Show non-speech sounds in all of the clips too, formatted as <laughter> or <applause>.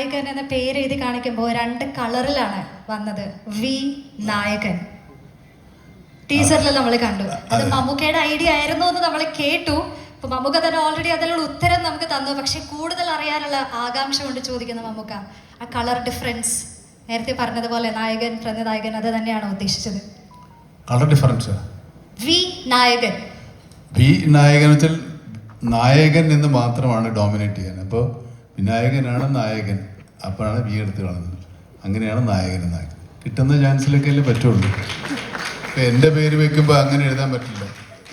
നായകൻ എന്ന പേര് എഴുതി കാണിക്കുമ്പോൾ രണ്ട് കളറിലാണ് വന്നത്. വി നായകൻ. ടീച്ചറിൽ നമ്മൾ കണ്ടു. അത് മമ്മൂക്കയുടെ ഐഡിയ ആയിരുന്നു എന്ന് നമ്മൾ കേട്ടു. അപ്പൊ മമ്മൂക്ക തന്നെ ഓൾറെഡി അതിനുള്ള ഉത്തരം നമുക്ക് തന്നു. പക്ഷെ കൂടുതൽ അറിയാനുള്ള ആകാംക്ഷ കൊണ്ട് ചോദിക്കുന്ന മമ്മൂക്ക. ആ കളർ ഡിഫറൻസ് നേരത്തെ പറഞ്ഞതുപോലെ നായകൻ പ്രതിനായകൻ അത് തന്നെയാണോ ഉദ്ദേശിച്ചത്? Colour difference Vinayakan. വി നായകൻ വെച്ചാൽ നായകൻ എന്ന് മാത്രമാണ് ഡോമിനേറ്റ് ചെയ്യാൻ അപ്പോൾ വിനായകനാണ് നായകൻ. അപ്പോഴാണ് വി എടുത്ത് കാണുന്നത് അങ്ങനെയാണ് നായകൻ നായകൻ കിട്ടുന്ന ചാൻസിലൊക്കെ അല്ലേ പറ്റുള്ളൂ. ഇപ്പം എന്റെ പേര് വെക്കുമ്പോൾ അങ്ങനെ എഴുതാൻ പറ്റില്ല.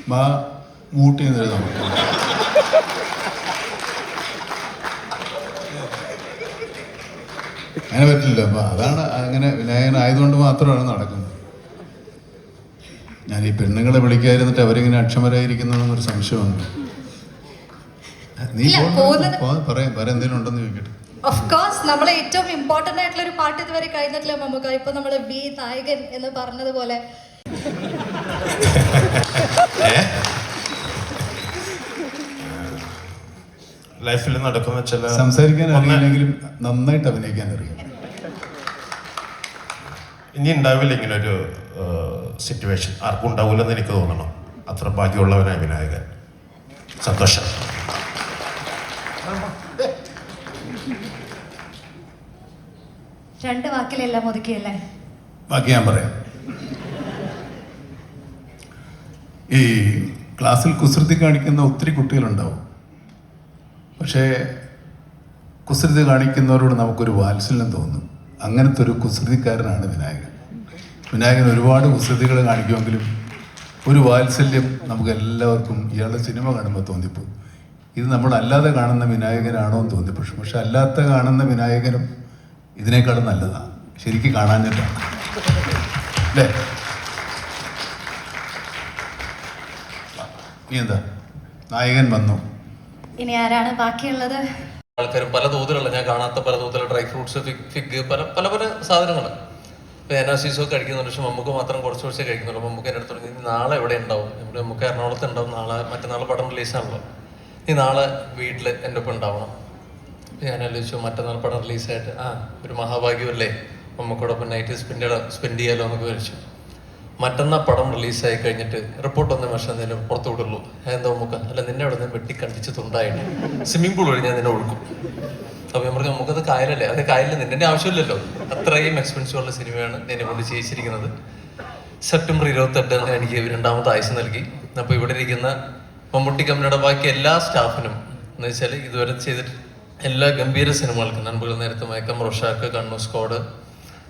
മാ മൂട്ടി എന്ന് എഴുതാൻ പറ്റില്ല. അങ്ങനെ പറ്റില്ല. അപ്പം അതാണ് അങ്ങനെ വിനായകൻ ആയതുകൊണ്ട് മാത്രമാണ് നടക്കുന്നത്. ഞാൻ ഈ പെണ്ണുങ്ങളെ വിളിക്കാതിരുന്നിട്ട് അവരിങ്ങനെ അക്ഷമരായിരിക്കുന്നതെന്നൊരു സംശയമുണ്ട്. നീ പറയാം വേറെ എന്തെങ്കിലും ഉണ്ടെന്ന് ചോദിക്കട്ടെ. ഓഫ് കോഴ്സ് നമ്മളെ ഏറ്റവും ഇമ്പോർട്ടന്റ് ആയിട്ടുള്ള ഒരു പാട്ട് ഇതുവരെ കഴിഞ്ഞിട്ടില്ല നമുക്ക് ഇപ്പൊ നമ്മൾ വി നായകൻ എന്ന് പറഞ്ഞതുപോലെ. <laughs> ലൈഫിൽ നടക്കുന്ന ചില സംസാരിക്കാൻ അറിയില്ലെങ്കിലും നന്നായിട്ട് അഭിനയിക്കാൻ അറിയാം. ഇനി ഉണ്ടാവില്ല ഇങ്ങനെ ഒരു സിറ്റുവേഷൻ ആർക്കും ഉണ്ടാവില്ലെന്ന് എനിക്ക് തോന്നണം. അത്ര ബാക്കിയുള്ളവനായ വിനായകൻ. സന്തോഷം. രണ്ട് വാക്കിലെല്ലാം ഒതുക്കിയല്ലേ ബാക്കി ഞാൻ പറയാം. ഈ ക്ലാസ്സിൽ കുസൃതി കാണിക്കുന്ന ഒത്തിരി കുട്ടികളുണ്ടാവും. പക്ഷേ കുസൃതി കാണിക്കുന്നവരോട് നമുക്കൊരു വാത്സല്യം തോന്നും. അങ്ങനത്തെ ഒരു കുസൃതിക്കാരനാണ് വിനായകൻ. വിനായകൻ ഒരുപാട് കുസൃതികൾ കാണിക്കുമെങ്കിലും ഒരു വാത്സല്യം നമുക്ക് എല്ലാവർക്കും ഇയാളുടെ സിനിമ കാണുമ്പോൾ തോന്നിപ്പോകും. ഇത് നമ്മളല്ലാതെ കാണുന്ന വിനായകനാണോ എന്ന് തോന്നിപ്പോഴും പക്ഷെ അല്ലാത്ത കാണുന്ന വിനായകനും ഇതിനേക്കാളും നല്ലതാണ് ശരിക്കും കാണാഞ്ഞിട്ടാണ് അല്ലേ? നീ എന്താ? നായകൻ വന്നു. ഇനി ആരാണ് ബാക്കിയുള്ളത്? ആൾക്കാരും പല തോതിലുള്ള ഞാൻ കാണാത്ത പല തോതിലുള്ള ഡ്രൈ ഫ്രൂട്ട്സ് ഫിഗ് പല പല പല സാധനങ്ങൾ ഇപ്പൊ എനാസീസോ കഴിക്കുന്നുണ്ട് പക്ഷെ നമുക്ക് മാത്രം കുറച്ച് കുറച്ചേ കഴിക്കുന്നുള്ളൂ. നമുക്ക് എന്റെ അടുത്ത് നാളെ എവിടെ ഉണ്ടാവും? ഇവിടെ നമുക്ക് എറണാകുളത്ത് ഉണ്ടാവും. നാളെ മറ്റന്നാൾ പടം റിലീസ് റിലീസാണല്ലോ നീ നാളെ വീട്ടിൽ എന്റെ ഒപ്പം ഉണ്ടാവണം. ഞാൻ ആലോചിച്ചു മറ്റന്നാൾ പടം റിലീസായിട്ട്. ആ ഒരു മഹാഭാഗ്യമല്ലേ? നമുക്കോടൊപ്പം നൈറ്റ് സ്പെൻഡ് സ്പെൻഡ് ചെയ്യാലോ എന്നൊക്കെ വിളിച്ചു മറ്റന്നാ പടം റിലീസായി കഴിഞ്ഞിട്ട് റിപ്പോർട്ട് ഒന്നും പക്ഷേ എന്തെങ്കിലും പുറത്തു വിടുള്ളൂ എന്താ നമുക്ക് അല്ല നിന്നെ അവിടെ നിന്ന് വെട്ടി കണ്ടിച്ച് തുണ്ടായിട്ട് സ്വിമ്മിംഗ് പൂൾ വഴി ഞാൻ നിന്നെ ഒഴുക്കും. അപ്പൊ ഞാൻ പറഞ്ഞു നമുക്കത് കായലല്ലേ? അത് കായലിൽ നിന്നെ ആവശ്യമില്ലല്ലോ. അത്രയും എക്സ്പെൻസീവ് ഉള്ള സിനിമയാണ് നിന്നെ കൊണ്ട് ചെയ്യിച്ചിരിക്കുന്നത്. സെപ്റ്റംബർ ഇരുപത്തെട്ട് എനിക്ക് രണ്ടാമത്തെ ആയുസ് നൽകി. അപ്പോൾ ഇവിടെ ഇരിക്കുന്ന മമ്മൂട്ടി കമ്പനിയുടെ ബാക്കി എല്ലാ സ്റ്റാഫിനും എന്ന് വെച്ചാൽ ഇതുവരെ ചെയ്തിട്ട് എല്ലാ ഗംഭീര സിനിമകൾക്കും നൻപുകൾ നേരത്തെ മയക്കം റൊഷാക്ക് കണ്ണു സ്കോഡ്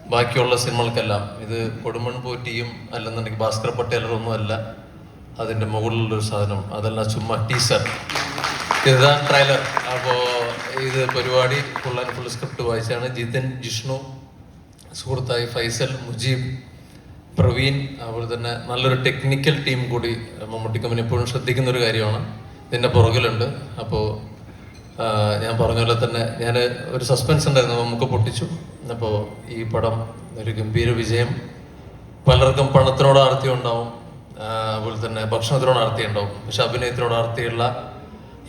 ബാക്കിയുള്ള സിനിമകൾക്കെല്ലാം ഇത് കൊടുമൺ പോറ്റിയും അല്ലെന്നുണ്ടെങ്കിൽ ഭാസ്കർ പട്ടേലറൊന്നും അല്ല. അതിന്റെ മുകളിലുള്ളൊരു സാധനം. അതല്ല ചുമ്മാ ടീസർ. ഇതാണ് ട്രailer അപ്പോൾ ഇത് പരിപാടി ഫുൾ ആൻഡ് ഫുൾ സ്ക്രിപ്റ്റ് വായിച്ചാണ് ജിതിൻ ജിഷ്ണു സുഹൃത്തായി ഫൈസൽ മുജീബ് പ്രവീൺ അതുപോലെ തന്നെ നല്ലൊരു ടെക്നിക്കൽ ടീം കൂടി മമ്മൂട്ടി കമ്പനി എപ്പോഴും ശ്രദ്ധിക്കുന്ന ഒരു കാര്യമാണ്. ഇതിന്റെ പുറകിലുണ്ട്. അപ്പോൾ ഞാൻ പറഞ്ഞ പോലെ തന്നെ ഞാൻ ഒരു സസ്പെൻസ് ഉണ്ടായിരുന്നു നമുക്ക് പൊട്ടിച്ചു. അപ്പോൾ ഈ പടം ഒരു ഗംഭീര വിജയം. പലർക്കും പണത്തിനോട് ആർത്തി ഉണ്ടാവും അതുപോലെ തന്നെ ഭക്ഷണത്തിനോട് ആർത്തി ഉണ്ടാവും പക്ഷെ അഭിനയത്തിനോട് ആർത്തിയുള്ള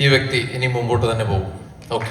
ഈ വ്യക്തി ഇനി മുമ്പോട്ട് തന്നെ പോകും. ഓക്കെ.